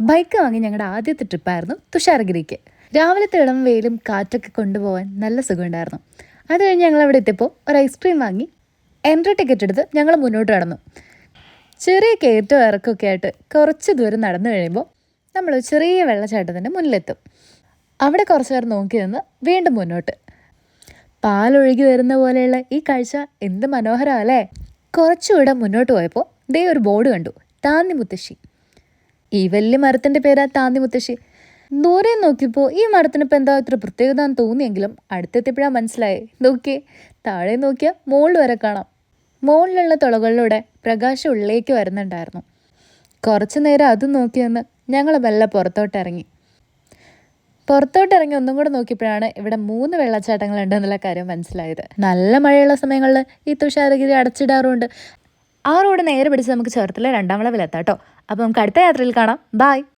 Bike വാങ്ങി ഞങ്ങളുടെ ആദ്യത്തെ ട്രിപ്പായിരുന്നു തുഷാരഗിരിക്ക്. രാവിലത്തെ ഇളം വെയിലും കാറ്റൊക്കെ കൊണ്ടുപോകാൻ നല്ല സുഖമുണ്ടായിരുന്നു. അത് കഴിഞ്ഞ് ഞങ്ങൾ അവിടെ എത്തിയപ്പോൾ ഒരു ഐസ്ക്രീം വാങ്ങി എൻട്രി ടിക്കറ്റ് എടുത്ത് ഞങ്ങൾ മുന്നോട്ട് കടന്നു. ചെറിയ കയറ്റവും ഇറക്കമൊക്കെ ആയിട്ട് കുറച്ച് ദൂരം നടന്നു കഴിയുമ്പോൾ നമ്മൾ ചെറിയ വെള്ളച്ചാട്ടത്തിന്റെ മുന്നിലെത്തും. അവിടെ കുറച്ച് പേർ നോക്കി നിന്ന് വീണ്ടും മുന്നോട്ട്. പാലൊഴുകി വരുന്ന പോലെയുള്ള ഈ കാഴ്ച എന്ത് മനോഹരമല്ലേ കുറച്ചുകൂടെ മുന്നോട്ട് പോയപ്പോൾ ദേ ഒരു ബോർഡ് കണ്ടു താന്നി മുത്തശ്ശി. ഈ വലിയ മരത്തിന്റെ പേരാ താന്തി മുത്തശ്ശി. ദൂരെ നോക്കിയപ്പോൾ ഈ മരത്തിന് ഇപ്പം എന്താ ഇത്ര പ്രത്യേകത എന്ന് തോന്നിയെങ്കിലും അടുത്തെത്തിയപ്പോഴാണ് മനസ്സിലായി. നോക്കിയേ താഴെ നോക്കിയാൽ മുകളിൽ വരെ കാണാം. മുകളിലുള്ള തുളകളിലൂടെ പ്രകാശം ഉള്ളിലേക്ക് വരുന്നുണ്ടായിരുന്നു. കുറച്ചു നേരം അത് നോക്കിയെന്ന് ഞങ്ങൾ മെല്ലെ പുറത്തോട്ടിറങ്ങി. പുറത്തോട്ടിറങ്ങി ഒന്നും കൂടെ നോക്കിയപ്പോഴാണ് ഇവിടെ മൂന്ന് വെള്ളച്ചാട്ടങ്ങൾ ഉണ്ടെന്നുള്ള കാര്യം മനസ്സിലായത്. നല്ല മഴയുള്ള സമയങ്ങളിൽ ഈ തുഷാരഗിരി അടച്ചിടാറുണ്ട്. ആ റോഡ് നേരെ പിടിച്ച് നമുക്ക് ചേർത്തല രണ്ടാം വളവിലെത്താം കേട്ടോ. അപ്പോൾ നമുക്ക് അടുത്ത യാത്രയിൽ കാണാം. ബായ്